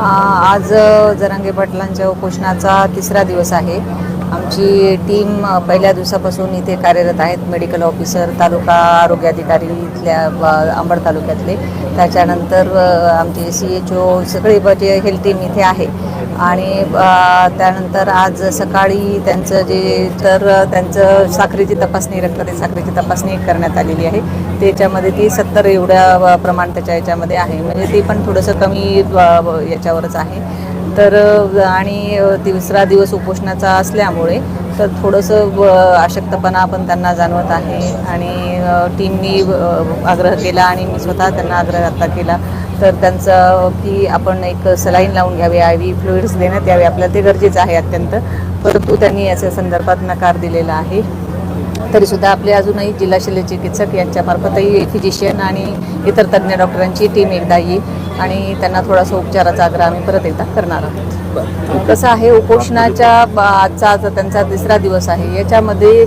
आज जरांगे पाटलांच्या उपोषणाचा तिसरा दिवस आहे. आमची टीम पहिल्या दिवसापासून इथे कार्यरत आहेत. मेडिकल ऑफिसर तालुका आरोग्य अधिकारी इथल्या अंबड तालुक्यातले. त्याच्यानंतर आमचे सी एच ओ सगळी म्हणजे हेल्थ टीम इथे आहे. आणि त्यानंतर आज सकाळी त्यांचं जे तर त्यांचं साखरेची तपासणी रक्तातील साखरेची तपासणी करण्यात आलेली आहे. त्याच्यामध्ये ती सत्तर एवढ्या प्रमाण त्याच्या याच्यामध्ये आहे. म्हणजे ते पण थोडंसं कमी याच्यावरच आहे. तर आणि तिसरा दिवस उपोषणाचा असल्यामुळे तर थोडंसं व अशक्तपणा पण त्यांना जाणवत आहे. आणि टीमनी आग्रह केला आणि मी स्वतः त्यांना आग्रह आता केला. तर त्यांचं की आपण एक सलाईन लावून घ्यावी आय व्ही फ्लुइड्स देण्यात यावे आपल्याला ते गरजेचं आहे अत्यंत. परंतु त्यांनी याच्या संदर्भात नकार दिलेला आहे. तरीसुद्धा आपले अजूनही जिल्हा शल्य चिकित्सक यांच्यामार्फतही फिजिशियन आणि इतर तज्ज्ञ डॉक्टरांची टीम एकदा येईल आणि त्यांना थोडासा उपचाराचा आग्रह आम्ही परत एकदा करणार आहोत. कसं आहे उपोषणाच्या आजचा आज त्यांचा तिसरा दिवस आहे याच्यामध्ये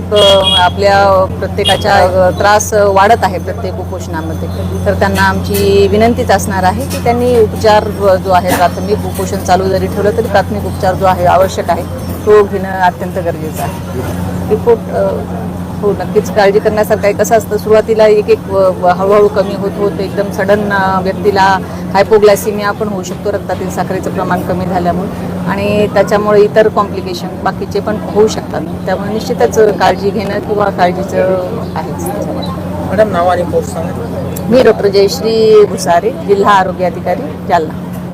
आपल्या प्रत्येकाच्या त्रास वाढत आहे प्रत्येक उपोषणामध्ये. तर त्यांना आमची विनंतीच असणार आहे की त्यांनी उपचार जो आहे प्राथमिक उपोषण चालू जरी ठेवलं तरी प्राथमिक उपचार जो आहे आवश्यक आहे तो घेणं अत्यंत गरजेचं आहे. रिपोर्ट हो नक्कीच काळजी करण्यासारखं आहे कसं असतं. सुरुवातीला एक एक हळूहळू कमी होत होत एकदम सडन व्यक्तीला हायपोग्लायसिमिया पण होऊ शकतो रक्तातील साखरेचं प्रमाण कमी झाल्यामुळे. आणि त्याच्यामुळे इतर कॉम्प्लिकेशन बाकीचे पण होऊ शकतात. त्यामुळे निश्चितच काळजी घेणं किंवा काळजीचं आहेच मॅडम नाव आणि पोस्ट सांगा. मी डॉक्टर जयश्री भुसारे जिल्हा आरोग्य अधिकारी जालना.